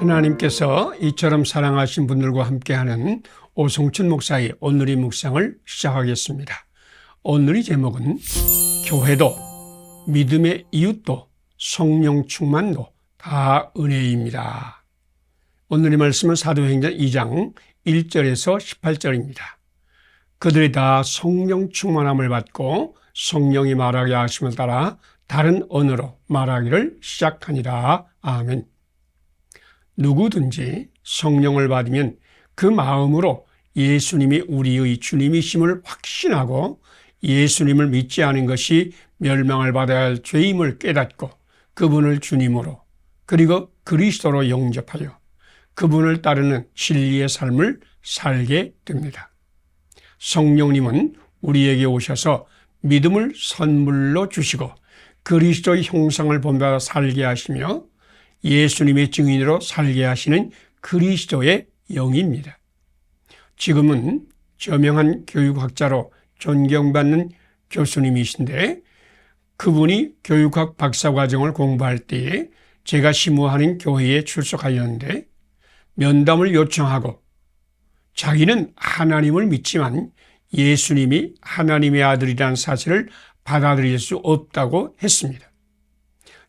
하나님께서 이처럼 사랑하신 분들과 함께하는 오송춘 목사의 오늘의 묵상을 시작하겠습니다. 오늘의 제목은 교회도 믿음의 이웃도 성령 충만도 다 은혜입니다. 오늘의 말씀은 사도행전 2장 1절에서 18절입니다. 그들이 다 성령 충만함을 받고 성령이 말하게 하심을 따라 다른 언어로 말하기를 시작하니라. 아멘. 누구든지 성령을 받으면 그 마음으로 예수님이 우리의 주님이심을 확신하고 예수님을 믿지 않은 것이 멸망을 받아야 할 죄임을 깨닫고 그분을 주님으로 그리고 그리스도로 영접하여 그분을 따르는 진리의 삶을 살게 됩니다. 성령님은 우리에게 오셔서 믿음을 선물로 주시고 그리스도의 형상을 본받아 살게 하시며 예수님의 증인으로 살게 하시는 그리스도의 영입니다. 지금은 저명한 교육학자로 존경받는 교수님이신데 그분이 교육학 박사과정을 공부할 때에 제가 심호하는 교회에 출석하였는데 면담을 요청하고 자기는 하나님을 믿지만 예수님이 하나님의 아들이라는 사실을 받아들일 수 없다고 했습니다.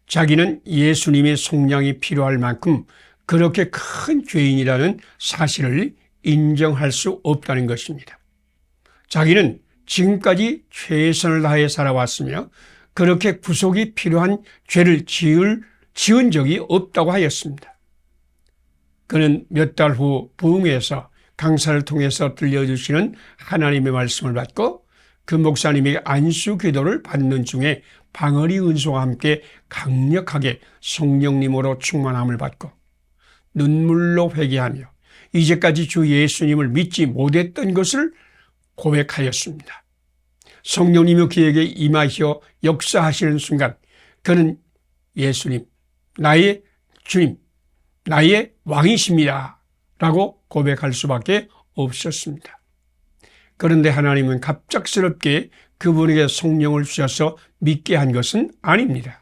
자기는 예수님의 속량이 필요할 만큼 그렇게 큰 죄인이라는 사실을 인정할 수 없다는 것입니다. 자기는 지금까지 최선을 다해 살아왔으며 그렇게 구속이 필요한 죄를 지을, 지은 적이 없다고 하였습니다. 그는 몇 달 후 부흥에서 강사를 통해서 들려주시는 하나님의 말씀을 받고 그 목사님에게 안수 기도를 받는 중에 방언이 은소와 함께 강력하게 성령님으로 충만함을 받고 눈물로 회개하며 이제까지 주 예수님을 믿지 못했던 것을 고백하였습니다. 성령님이 그에게 임하시어 역사하시는 순간 그는 예수님, 나의 주님, 나의 왕이십니다. 라고 고백할 수밖에 없었습니다. 그런데 하나님은 갑작스럽게 그분에게 성령을 주셔서 믿게 한 것은 아닙니다.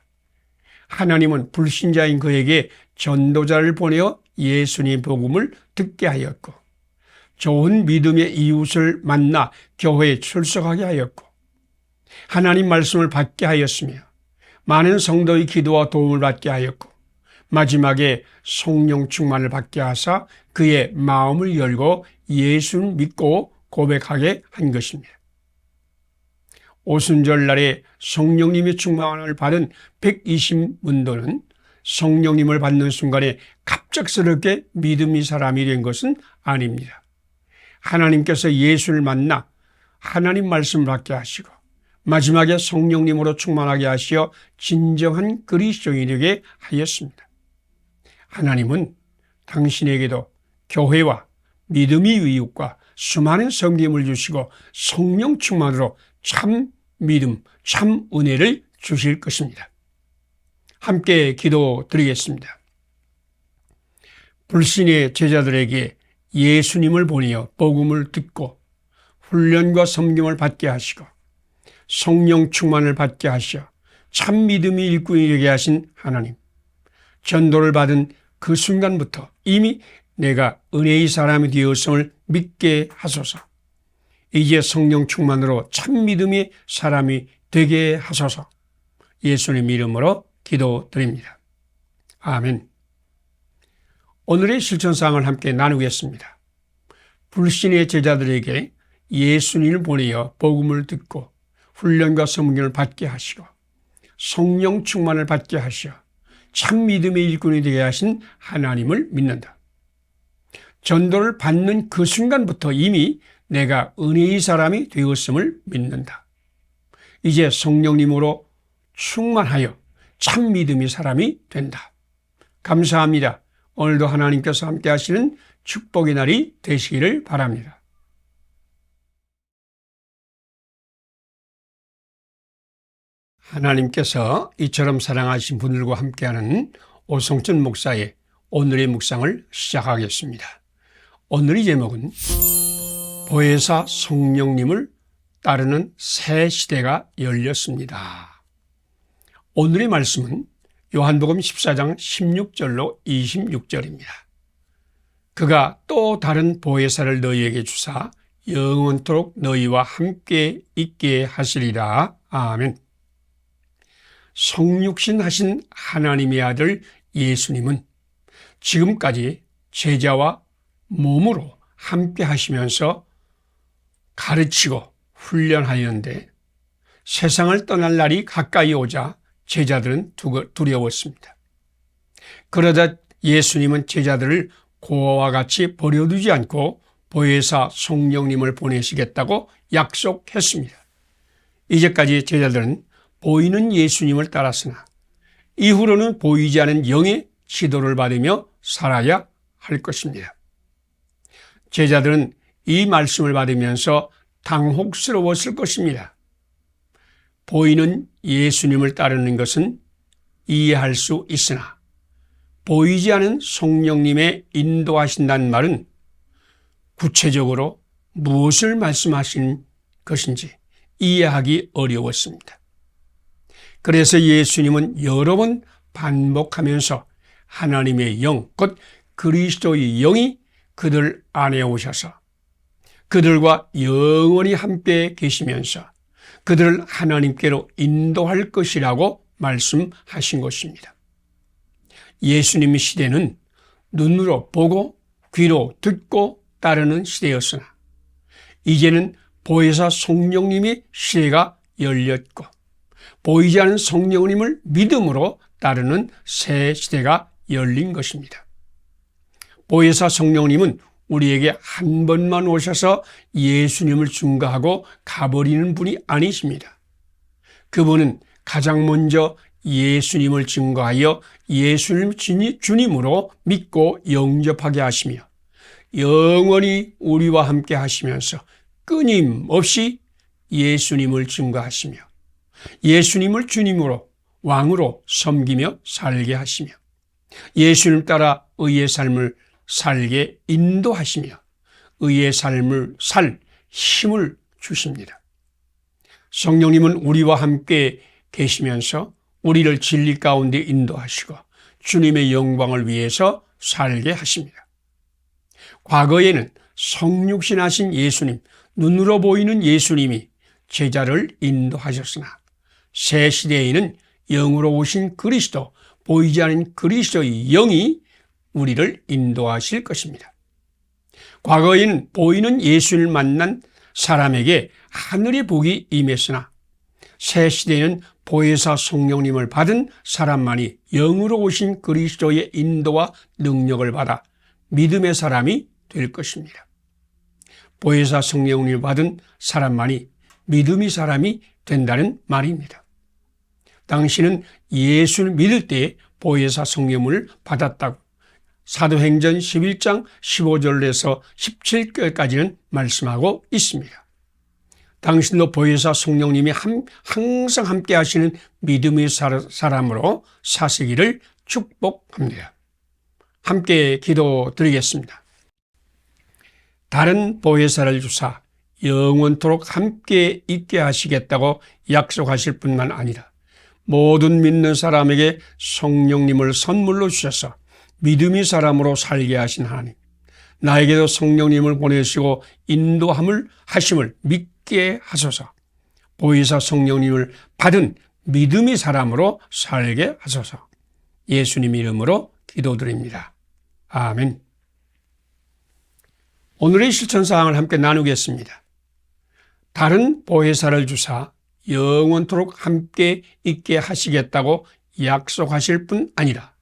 하나님은 불신자인 그에게 전도자를 보내어 예수님 복음을 듣게 하였고 좋은 믿음의 이웃을 만나 교회에 출석하게 하였고 하나님 말씀을 받게 하였으며 많은 성도의 기도와 도움을 받게 하였고 마지막에 성령 충만을 받게 하사 그의 마음을 열고 예수를 믿고 고백하게 한 것입니다. 오순절 날에 성령님의 충만을 받은 120문도는 성령님을 받는 순간에 갑작스럽게 믿음이 사람이 된 것은 아닙니다. 하나님께서 예수를 만나 하나님 말씀을 받게 하시고 마지막에 성령님으로 충만하게 하시어 진정한 그리스도인에게 하였습니다. 하나님은 당신에게도 교회와 믿음의 이웃과 수많은 성김을 주시고 성령 충만으로 참 믿음, 참 은혜를 주실 것입니다. 함께 기도 드리겠습니다. 불신의 제자들에게 예수님을 보내어 복음을 듣고 훈련과 섬김을 받게 하시고 성령 충만을 받게 하시어 참 믿음이 일꾼이 되게 하신 하나님. 전도를 받은 그 순간부터 이미 내가 은혜의 사람이 되었음을 믿게 하소서. 이제 성령 충만으로 참 믿음의 사람이 되게 하소서. 예수님 이름으로 기도드립니다. 아멘. 오늘의 실천사항을 함께 나누겠습니다. 불신의 제자들에게 예수님을 보내어 복음을 듣고 훈련과 성경을 받게 하시고 성령 충만을 받게 하시어 참 믿음의 일꾼이 되게 하신 하나님을 믿는다. 전도를 받는 그 순간부터 이미 내가 은혜의 사람이 되었음을 믿는다. 이제 성령님으로 충만하여 참 믿음의 사람이 된다. 감사합니다. 오늘도 하나님께서 함께 하시는 축복의 날이 되시기를 바랍니다. 하나님께서 이처럼 사랑하신 분들과 함께하는 오성천 목사의 오늘의 묵상을 시작하겠습니다. 오늘의 제목은 보혜사 성령님을 따르는 새 시대가 열렸습니다. 오늘의 말씀은 요한복음 14장 16절로 26절입니다. 그가 또 다른 보혜사를 너희에게 주사 영원토록 너희와 함께 있게 하시리라. 아멘. 성육신 하신 하나님의 아들 예수님은 지금까지 제자와 몸으로 함께 하시면서 가르치고 훈련하였는데 세상을 떠날 날이 가까이 오자 제자들은 두려웠습니다. 그러자 예수님은 제자들을 고아와 같이 버려두지 않고 보혜사 성령님을 보내시겠다고 약속했습니다. 이제까지 제자들은 보이는 예수님을 따랐으나 이후로는 보이지 않은 영의 지도를 받으며 살아야 할 것입니다. 제자들은 이 말씀을 받으면서 당혹스러웠을 것입니다. 보이는 예수님을 따르는 것은 이해할 수 있으나 보이지 않은 성령님의 인도하신다는 말은 구체적으로 무엇을 말씀하신 것인지 이해하기 어려웠습니다. 그래서 예수님은 여러 번 반복하면서 하나님의 영, 곧 그리스도의 영이 그들 안에 오셔서 그들과 영원히 함께 계시면서 그들을 하나님께로 인도할 것이라고 말씀하신 것입니다. 예수님의 시대는 눈으로 보고 귀로 듣고 따르는 시대였으나 이제는 보혜사 성령님의 시대가 열렸고 보이지 않은 성령님을 믿음으로 따르는 새 시대가 열린 것입니다. 보혜사 성령님은 우리에게 한 번만 오셔서 예수님을 증거하고 가버리는 분이 아니십니다. 그분은 가장 먼저 예수님을 증거하여 예수님 주님으로 믿고 영접하게 하시며 영원히 우리와 함께 하시면서 끊임없이 예수님을 증거하시며 예수님을 주님으로 왕으로 섬기며 살게 하시며 예수님 따라 의의 삶을 살게 인도하시며 의의 삶을 살 힘을 주십니다. 성령님은 우리와 함께 계시면서 우리를 진리 가운데 인도하시고 주님의 영광을 위해서 살게 하십니다. 과거에는 성육신하신 예수님, 눈으로 보이는 예수님이 제자를 인도하셨으나 새 시대에는 영으로 오신 그리스도, 보이지 않는 그리스도의 영이 우리를 인도하실 것입니다. 과거에는 보이는 예수를 만난 사람에게 하늘의 복이 임했으나 새 시대에는 보혜사 성령님을 받은 사람만이 영으로 오신 그리스도의 인도와 능력을 받아 믿음의 사람이 될 것입니다. 보혜사 성령님을 받은 사람만이 믿음의 사람이 된다는 말입니다. 당신은 예수를 믿을 때 보혜사 성령을 받았다고 사도행전 11장 15절에서 17절까지는 말씀하고 있습니다. 당신도 보혜사 성령님이 항상 함께 하시는 믿음의 사람으로 사시기를 축복합니다. 함께 기도 드리겠습니다. 다른 보혜사를 주사 영원토록 함께 있게 하시겠다고 약속하실 뿐만 아니라 모든 믿는 사람에게 성령님을 선물로 주셔서 믿음의 사람으로 살게 하신 하나님. 나에게도 성령님을 보내시고 인도함을 하심을 믿게 하소서. 보이사 성령님을 받은 믿음의 사람으로 살게 하소서. 예수님 이름으로 기도드립니다. 아멘. 오늘의 실천 사항을 함께 나누겠습니다. 다른 보혜사를 주사 영원토록 함께 있게 하시겠다고 약속하실 뿐 아니라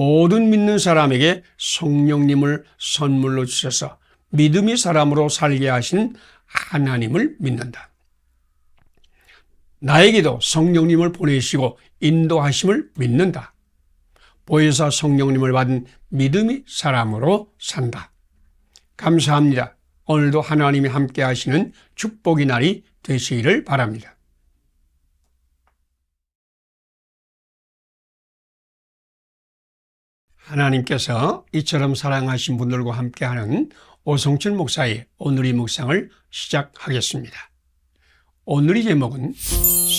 모든 믿는 사람에게 성령님을 선물로 주셔서 믿음의 사람으로 살게 하신 하나님을 믿는다. 나에게도 성령님을 보내시고 인도하심을 믿는다. 보혜사 성령님을 받은 믿음의 사람으로 산다. 감사합니다. 오늘도 하나님이 함께 하시는 축복의 날이 되시기를 바랍니다. 하나님께서 이처럼 사랑하신 분들과 함께하는 오성철 목사의 오늘의 묵상을 시작하겠습니다. 오늘의 제목은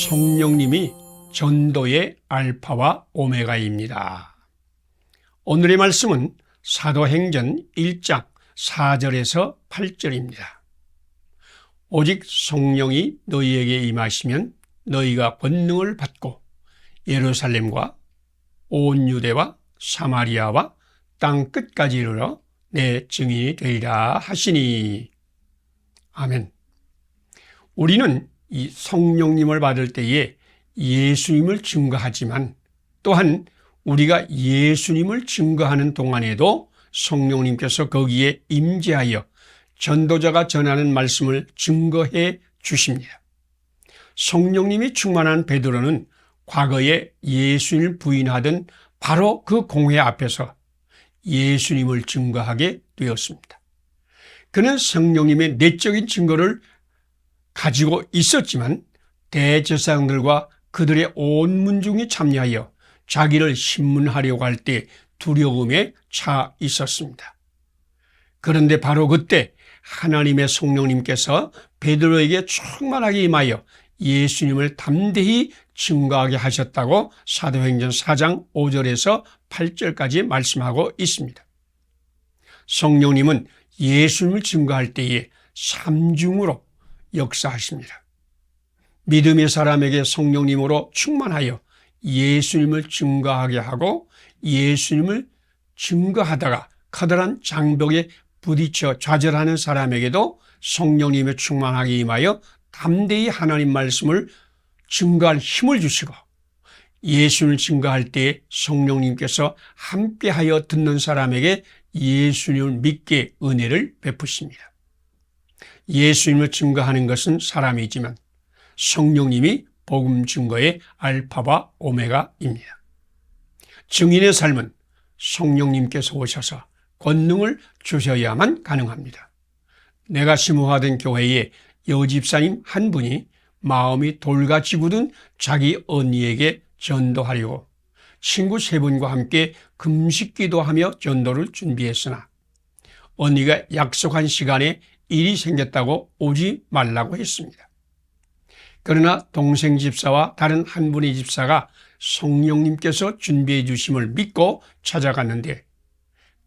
성령님이 전도의 알파와 오메가입니다. 오늘의 말씀은 사도행전 1장 4절에서 8절입니다. 오직 성령이 너희에게 임하시면 너희가 권능을 받고 예루살렘과 온 유대와 사마리아와 땅 끝까지 이르러 내 증인이 되리라 하시니 아멘. 우리는 이 성령님을 받을 때에 예수님을 증거하지만 또한 우리가 예수님을 증거하는 동안에도 성령님께서 거기에 임재하여 전도자가 전하는 말씀을 증거해 주십니다. 성령님이 충만한 베드로는 과거에 예수님을 부인하던 바로 그 공회 앞에서 예수님을 증거하게 되었습니다. 그는 성령님의 내적인 증거를 가지고 있었지만 대제사장들과 그들의 온 문중이 참여하여 자기를 신문하려고 할 때 두려움에 차 있었습니다. 그런데 바로 그때 하나님의 성령님께서 베드로에게 충만하게 임하여 예수님을 담대히 증거하게 하셨다고 사도행전 4장 5절에서 8절까지 말씀하고 있습니다. 성령님은 예수님을 증거할 때에 삼중으로 역사하십니다. 믿음의 사람에게 성령님으로 충만하여 예수님을 증거하게 하고 예수님을 증거하다가 커다란 장벽에 부딪혀 좌절하는 사람에게도 성령님의 충만하게 임하여 담대히 하나님 말씀을 증거할 힘을 주시고 예수를 증거할 때 성령님께서 함께하여 듣는 사람에게 예수님을 믿게 은혜를 베푸십니다. 예수님을 증거하는 것은 사람이지만 성령님이 복음 증거의 알파와 오메가입니다. 증인의 삶은 성령님께서 오셔서 권능을 주셔야만 가능합니다. 내가 심호하던 교회에 여집사님 한 분이 마음이 돌같이 굳은 자기 언니에게 전도하려고 친구 세 분과 함께 금식 기도 하며 전도를 준비했으나 언니가 약속한 시간에 일이 생겼다고 오지 말라고 했습니다. 그러나 동생 집사와 다른 한 분의 집사가 성령님께서 준비해 주심을 믿고 찾아갔는데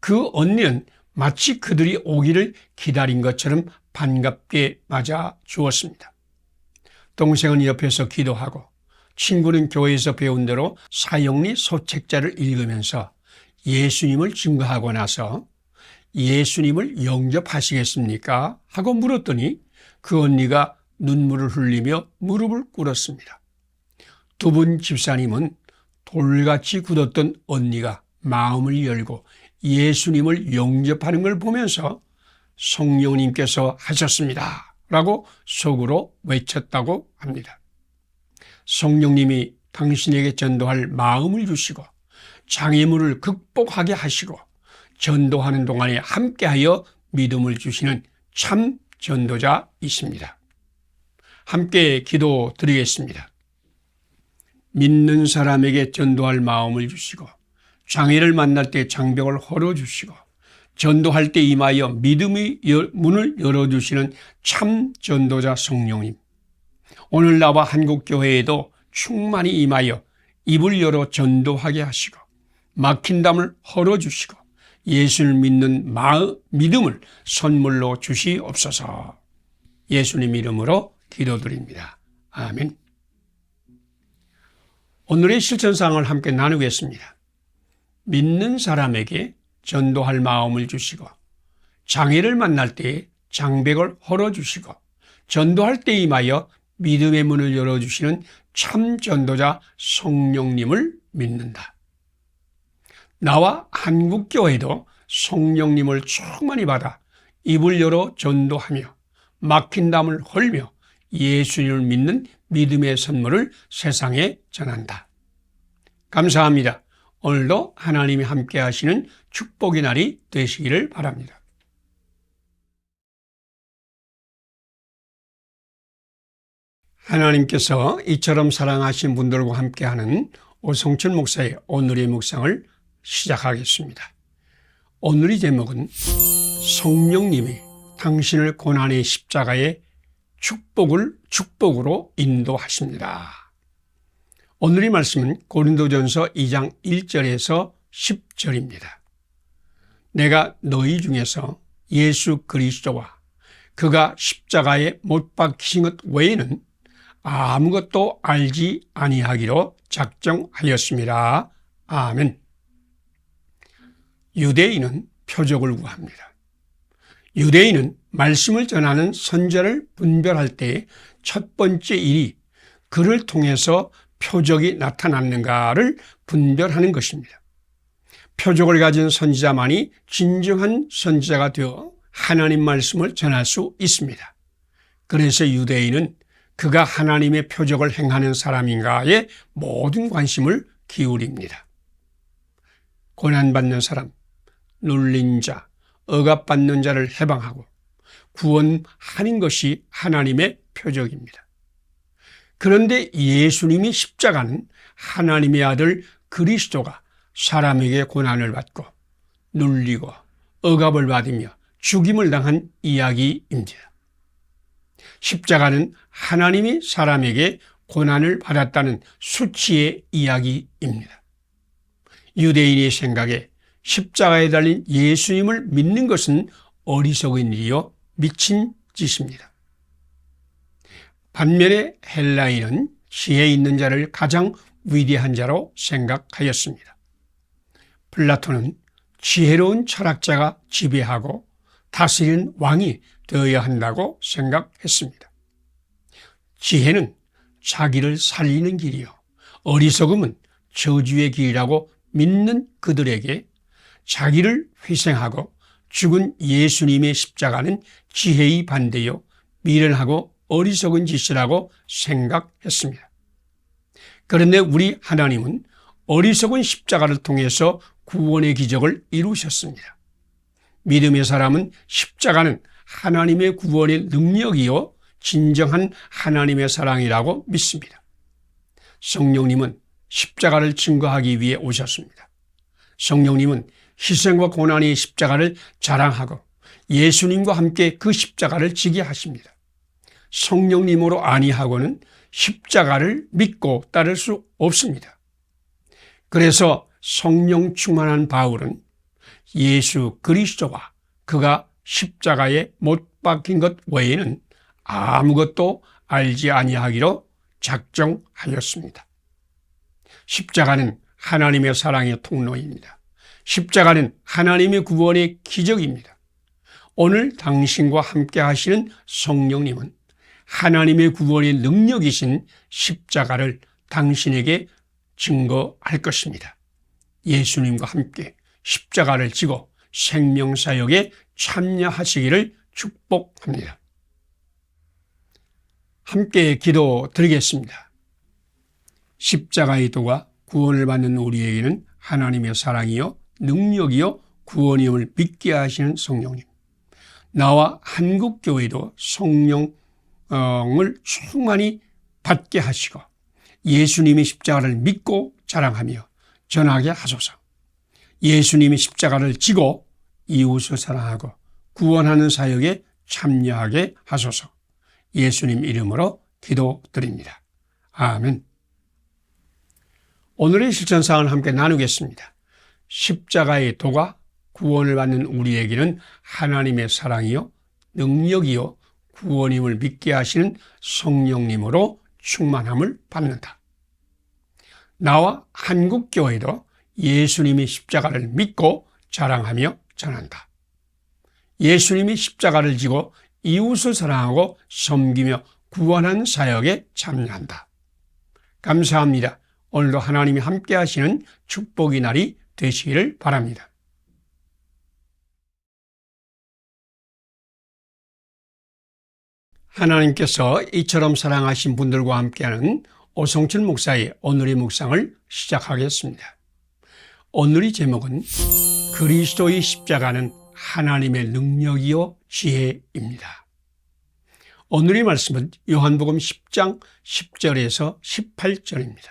그 언니는 마치 그들이 오기를 기다린 것처럼 반갑게 맞아 주었습니다. 동생은 옆에서 기도하고 친구는 교회에서 배운 대로 사형리 소책자를 읽으면서 예수님을 증거하고 나서 예수님을 영접하시겠습니까? 하고 물었더니 그 언니가 눈물을 흘리며 무릎을 꿇었습니다. 두 분 집사님은 돌같이 굳었던 언니가 마음을 열고 예수님을 영접하는 걸 보면서 성령님께서 하셨습니다. 라고 속으로 외쳤다고 합니다. 성령님이 당신에게 전도할 마음을 주시고 장애물을 극복하게 하시고 전도하는 동안에 함께하여 믿음을 주시는 참 전도자이십니다. 함께 기도 드리겠습니다. 믿는 사람에게 전도할 마음을 주시고 장애를 만날 때 장벽을 헐어주시고 전도할 때 임하여 믿음의 문을 열어주시는 참 전도자 성령님. 오늘 나와 한국교회에도 충만히 임하여 입을 열어 전도하게 하시고 막힌 담을 헐어주시고 예수를 믿는 마음, 믿음을 선물로 주시옵소서 예수님 이름으로 기도드립니다. 아멘. 오늘의 실천사항을 함께 나누겠습니다. 믿는 사람에게 전도할 마음을 주시고 장애를 만날 때 장벽을 헐어주시고 전도할 때 임하여 믿음의 문을 열어주시는 참 전도자 성령님을 믿는다. 나와 한국교회도 성령님을 충만히 받아 입을 열어 전도하며 막힌 담을 헐며 예수님을 믿는 믿음의 선물을 세상에 전한다. 감사합니다. 오늘도 하나님이 함께 하시는 축복의 날이 되시기를 바랍니다. 하나님께서 이처럼 사랑하신 분들과 함께하는 오성철 목사의 오늘의 묵상을 시작하겠습니다. 오늘의 제목은 성령님이 당신을 고난의 십자가에 축복을 축복으로 인도하십니다. 오늘의 말씀은 고린도전서 2장 1절에서 10절입니다. 내가 너희 중에서 예수 그리스도와 그가 십자가에 못 박히신 것 외에는 아무것도 알지 아니하기로 작정하였습니다. 아멘. 유대인은 표적을 구합니다. 유대인은 말씀을 전하는 선자를 분별할 때 첫 번째 일이 그를 통해서 표적이 나타났는가를 분별하는 것입니다. 표적을 가진 선지자만이 진정한 선지자가 되어 하나님 말씀을 전할 수 있습니다. 그래서 유대인은 그가 하나님의 표적을 행하는 사람인가에 모든 관심을 기울입니다. 고난받는 사람, 눌린 자, 억압받는 자를 해방하고 구원하는 것이 하나님의 표적입니다. 그런데 예수님이 십자가는 하나님의 아들 그리스도가 사람에게 고난을 받고 눌리고 억압을 받으며 죽임을 당한 이야기입니다. 십자가는 하나님이 사람에게 고난을 받았다는 수치의 이야기입니다. 유대인의 생각에 십자가에 달린 예수님을 믿는 것은 어리석은 일이요 미친 짓입니다. 반면에 헬라인은 지혜 있는 자를 가장 위대한 자로 생각하였습니다. 플라톤은 지혜로운 철학자가 지배하고 다스리는 왕이 되어야 한다고 생각했습니다. 지혜는 자기를 살리는 길이요. 어리석음은 저주의 길이라고 믿는 그들에게 자기를 희생하고 죽은 예수님의 십자가는 지혜의 반대요. 미련하고 어리석은 짓이라고 생각했습니다. 그런데 우리 하나님은 어리석은 십자가를 통해서 구원의 기적을 이루셨습니다. 믿음의 사람은 십자가는 하나님의 구원의 능력이요 진정한 하나님의 사랑이라고 믿습니다. 성령님은 십자가를 증거하기 위해 오셨습니다. 성령님은 희생과 고난의 십자가를 자랑하고 예수님과 함께 그 십자가를 지게 하십니다. 성령님으로 아니하고는 십자가를 믿고 따를 수 없습니다. 그래서 성령 충만한 바울은 예수 그리스도와 그가 십자가에 못 박힌 것 외에는 아무것도 알지 아니하기로 작정하였습니다. 십자가는 하나님의 사랑의 통로입니다. 십자가는 하나님의 구원의 기적입니다. 오늘 당신과 함께 하시는 성령님은 하나님의 구원의 능력이신 십자가를 당신에게 증거할 것입니다. 예수님과 함께 십자가를 지고 생명사역에 참여하시기를 축복합니다. 함께 기도 드리겠습니다. 십자가의 도가 구원을 받는 우리에게는 하나님의 사랑이요, 능력이요, 구원임을 믿게 하시는 성령님. 나와 한국교회도 성령 을 충만히 받게 하시고 예수님이 십자가를 믿고 자랑하며 전하게 하소서. 예수님이 십자가를 지고 이웃을 사랑하고 구원하는 사역에 참여하게 하소서. 예수님 이름으로 기도드립니다. 아멘. 오늘의 실천사항을 함께 나누겠습니다. 십자가의 도가 구원을 받는 우리에게는 하나님의 사랑이요, 능력이요, 구원임을 믿게 하시는 성령님으로 충만함을 받는다. 나와 한국교회도 예수님이 십자가를 믿고 자랑하며 전한다. 예수님이 십자가를 지고 이웃을 사랑하고 섬기며 구원하는 사역에 참여한다. 감사합니다. 오늘도 하나님이 함께 하시는 축복의 날이 되시기를 바랍니다. 하나님께서 이처럼 사랑하신 분들과 함께하는 오성철 목사의 오늘의 묵상을 시작하겠습니다. 오늘의 제목은 그리스도의 십자가는 하나님의 능력이요 지혜입니다. 오늘의 말씀은 요한복음 10장 10절에서 18절입니다.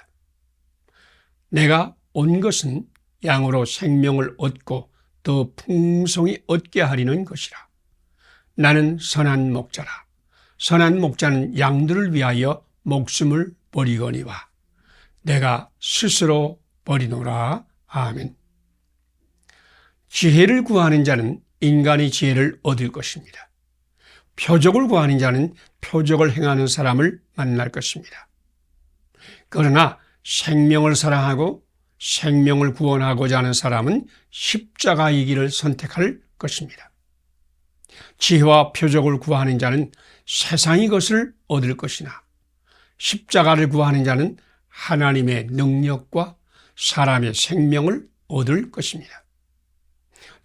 내가 온 것은 양으로 생명을 얻고 더 풍성히 얻게 하리는 것이라. 나는 선한 목자라. 선한 목자는 양들을 위하여 목숨을 버리거니와 내가 스스로 버리노라. 아멘. 지혜를 구하는 자는 인간의 지혜를 얻을 것입니다. 표적을 구하는 자는 표적을 행하는 사람을 만날 것입니다. 그러나 생명을 사랑하고 생명을 구원하고자 하는 사람은 십자가의 길을 선택할 것입니다. 지혜와 표적을 구하는 자는 세상의 것을 얻을 것이나 십자가를 구하는 자는 하나님의 능력과 사람의 생명을 얻을 것입니다.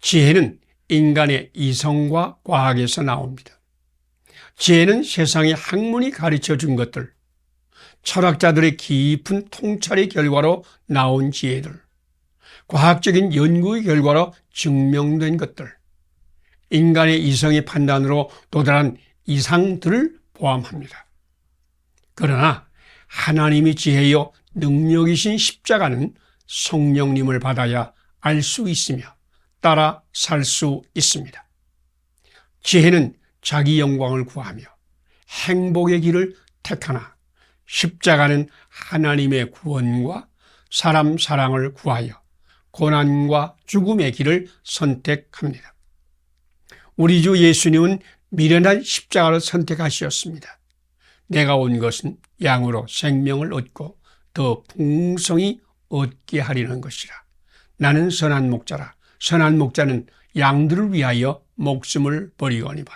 지혜는 인간의 이성과 과학에서 나옵니다. 지혜는 세상의 학문이 가르쳐 준 것들, 철학자들의 깊은 통찰의 결과로 나온 지혜들, 과학적인 연구의 결과로 증명된 것들, 인간의 이성의 판단으로 도달한 이상들을 포함합니다. 그러나 하나님이 지혜요 능력이신 십자가는 성령님을 받아야 알 수 있으며 따라 살 수 있습니다. 지혜는 자기 영광을 구하며 행복의 길을 택하나 십자가는 하나님의 구원과 사람 사랑을 구하여 고난과 죽음의 길을 선택합니다. 우리 주 예수님은 미련한 십자가를 선택하셨습니다. 내가 온 것은 양으로 생명을 얻고 더 풍성히 얻게 하려는 것이라. 나는 선한 목자라. 선한 목자는 양들을 위하여 목숨을 버리거니와.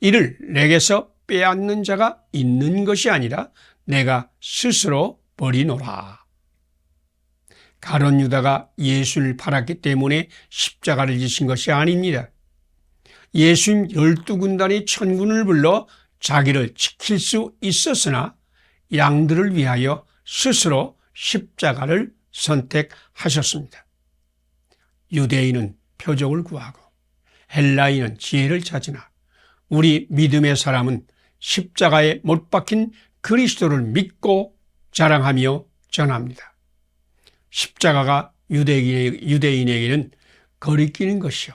이를 내게서 빼앗는 자가 있는 것이 아니라 내가 스스로 버리노라. 가론 유다가 예수를 팔았기 때문에 십자가를 지신 것이 아닙니다. 예수님 열두 군단이 천군을 불러 자기를 지킬 수 있었으나 양들을 위하여 스스로 십자가를 선택하셨습니다. 유대인은 표적을 구하고 헬라인은 지혜를 찾으나 우리 믿음의 사람은 십자가에 못 박힌 그리스도를 믿고 자랑하며 전합니다. 십자가가 유대인에게는 거리끼는 것이요.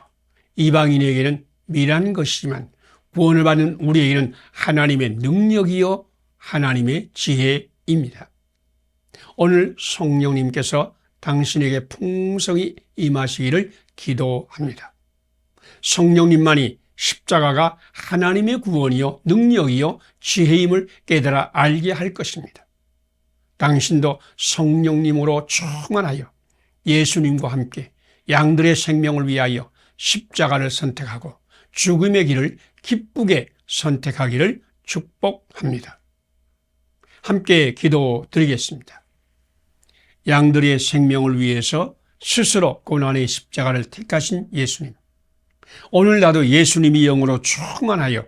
이방인에게는 미란 것이지만 구원을 받는 우리에게는 하나님의 능력이요. 하나님의 지혜입니다. 오늘 성령님께서 당신에게 풍성히 임하시기를 기도합니다. 성령님만이 십자가가 하나님의 구원이요, 능력이요, 지혜임을 깨달아 알게 할 것입니다. 당신도 성령님으로 충만하여 예수님과 함께 양들의 생명을 위하여 십자가를 선택하고 죽음의 길을 기쁘게 선택하기를 축복합니다. 함께 기도 드리겠습니다. 양들의 생명을 위해서 스스로 고난의 십자가를 택하신 예수님. 오늘 나도 예수님이 영으로 충만하여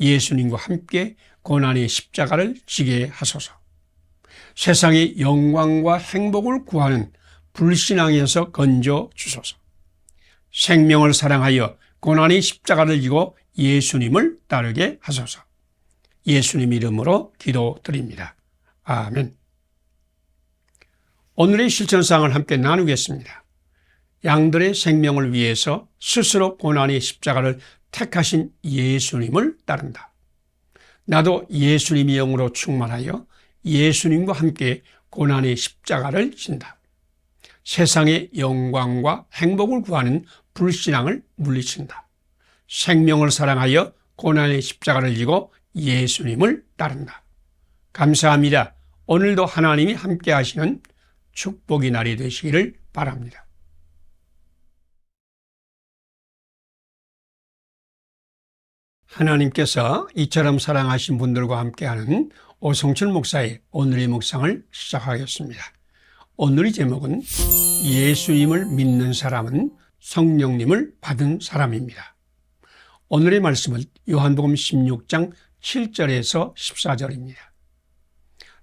예수님과 함께 고난의 십자가를 지게 하소서. 세상의 영광과 행복을 구하는 불신앙에서 건져 주소서. 생명을 사랑하여 고난의 십자가를 지고 예수님을 따르게 하소서. 예수님 이름으로 기도드립니다. 아멘. 오늘의 실천상을 함께 나누겠습니다. 양들의 생명을 위해서 스스로 고난의 십자가를 택하신 예수님을 따른다. 나도 예수님의 영으로 충만하여 예수님과 함께 고난의 십자가를 진다. 세상의 영광과 행복을 구하는 불신앙을 물리친다. 생명을 사랑하여 고난의 십자가를 지고 예수님을 따른다. 감사합니다. 오늘도 하나님이 함께 하시는 축복의 날이 되시기를 바랍니다. 하나님께서 이처럼 사랑하신 분들과 함께하는 오성철 목사의 오늘의 묵상을 시작하겠습니다. 오늘의 제목은 예수님을 믿는 사람은 성령님을 받은 사람입니다. 오늘의 말씀은 요한복음 16장 7절에서 14절입니다.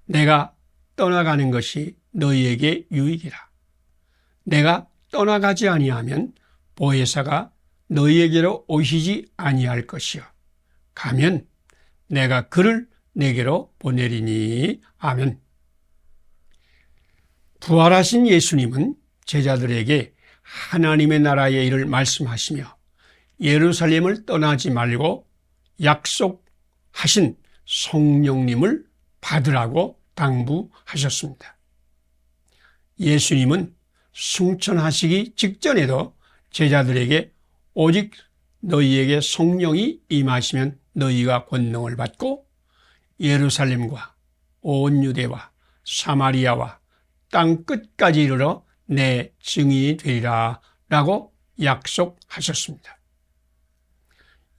내가 떠나가는 것이 너희에게 유익이라. 내가 떠나가지 아니하면 보혜사가 너희에게로 오시지 아니할 것이요. 가면 내가 그를 내게로 보내리니 아멘. 부활하신 예수님은 제자들에게 하나님의 나라의 일을 말씀하시며 예루살렘을 떠나지 말고 약속하신 성령님을 받으라고 당부하셨습니다. 예수님은 승천하시기 직전에도 제자들에게 오직 너희에게 성령이 임하시면 너희가 권능을 받고 예루살렘과 온 유대와 사마리아와 땅 끝까지 이르러 내 증인이 되리라 라고 약속하셨습니다.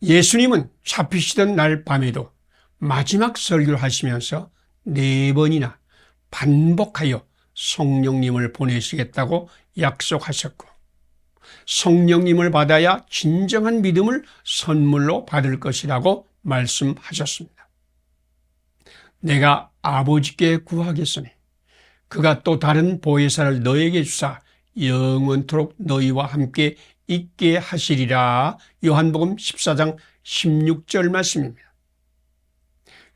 예수님은 잡히시던 날 밤에도 마지막 설교를 하시면서 네 번이나 반복하여 성령님을 보내시겠다고 약속하셨고 성령님을 받아야 진정한 믿음을 선물로 받을 것이라고 말씀하셨습니다. 내가 아버지께 구하겠으니 그가 또 다른 보혜사를 너에게 주사 영원토록 너희와 함께 있게 하시리라. 요한복음 14장 16절 말씀입니다.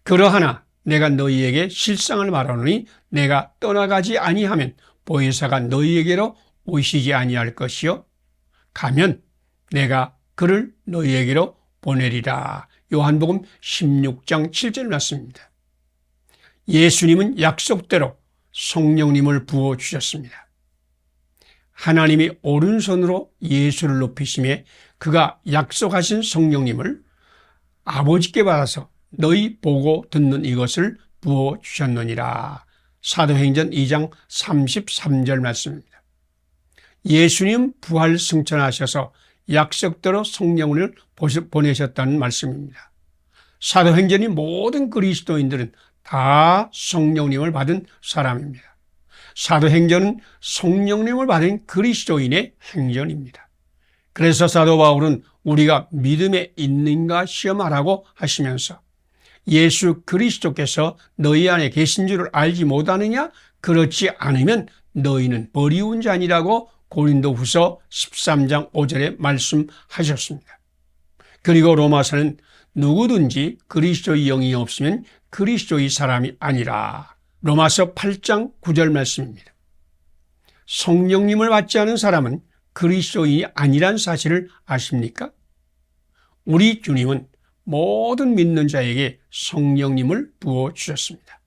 그러하나 내가 너희에게 실상을 말하노니 내가 떠나가지 아니하면 보혜사가 너희에게로 오시지 아니할 것이요 가면 내가 그를 너희에게로 보내리라. 요한복음 16장 7절 말씀입니다. 예수님은 약속대로 성령님을 부어 주셨습니다. 하나님이 오른손으로 예수를 높이심에 그가 약속하신 성령님을 아버지께 받아서 너희 보고 듣는 이것을 부어 주셨느니라. 사도행전 2장 33절 말씀입니다. 예수님 부활 승천하셔서 약속대로 성령을 보내셨다는 말씀입니다. 사도행전이 모든 그리스도인들은 다 성령님을 받은 사람입니다. 사도행전은 성령님을 받은 그리스도인의 행전입니다. 그래서 사도 바울은 우리가 믿음에 있는가 시험하라고 하시면서 예수 그리스도께서 너희 안에 계신 줄을 알지 못하느냐? 그렇지 않으면 너희는 버리운 자니라고 고린도 후서 13장 5절에 말씀하셨습니다. 그리고 로마서는 누구든지 그리스도의 영이 없으면 그리스도의 사람이 아니라 로마서 8장 9절 말씀입니다. 성령님을 받지 않은 사람은 그리스도인이 아니란 사실을 아십니까? 우리 주님은 모든 믿는 자에게 성령님을 부어 주셨습니다.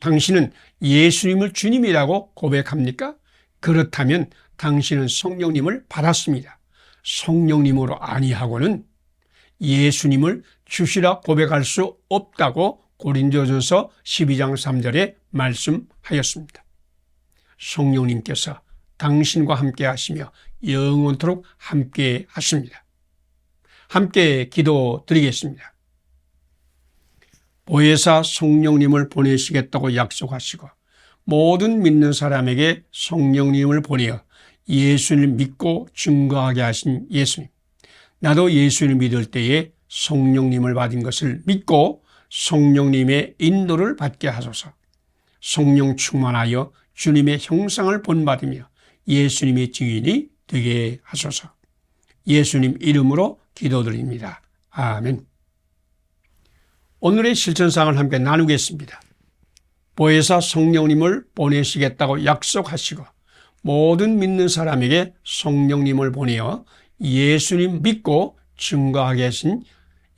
당신은 예수님을 주님이라고 고백합니까? 그렇다면 당신은 성령님을 받았습니다. 성령님으로 아니하고는 예수님을 주시라 고백할 수 없다고 고린도전서 12장 3절에 말씀하였습니다. 성령님께서 당신과 함께 하시며 영원토록 함께 하십니다. 함께 기도 드리겠습니다. 보혜사 성령님을 보내시겠다고 약속하시고 모든 믿는 사람에게 성령님을 보내어 예수를 믿고 증거하게 하신 예수님. 나도 예수를 믿을 때에 성령님을 받은 것을 믿고 성령님의 인도를 받게 하소서. 성령 충만하여 주님의 형상을 본받으며 예수님의 증인이 되게 하소서. 예수님 이름으로 기도드립니다. 아멘. 오늘의 실천상을 함께 나누겠습니다. 보혜사 성령님을 보내시겠다고 약속하시고 모든 믿는 사람에게 성령님을 보내어 예수님 믿고 증거하게 하신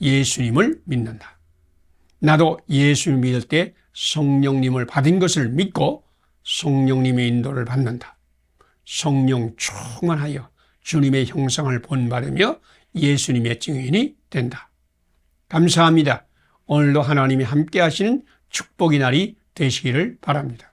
예수님을 믿는다. 나도 예수를 믿을 때 성령님을 받은 것을 믿고 성령님의 인도를 받는다. 성령 충만하여 주님의 형상을 본받으며 예수님의 증인이 된다. 감사합니다. 오늘도 하나님이 함께 하시는 축복의 날이 되시기를 바랍니다.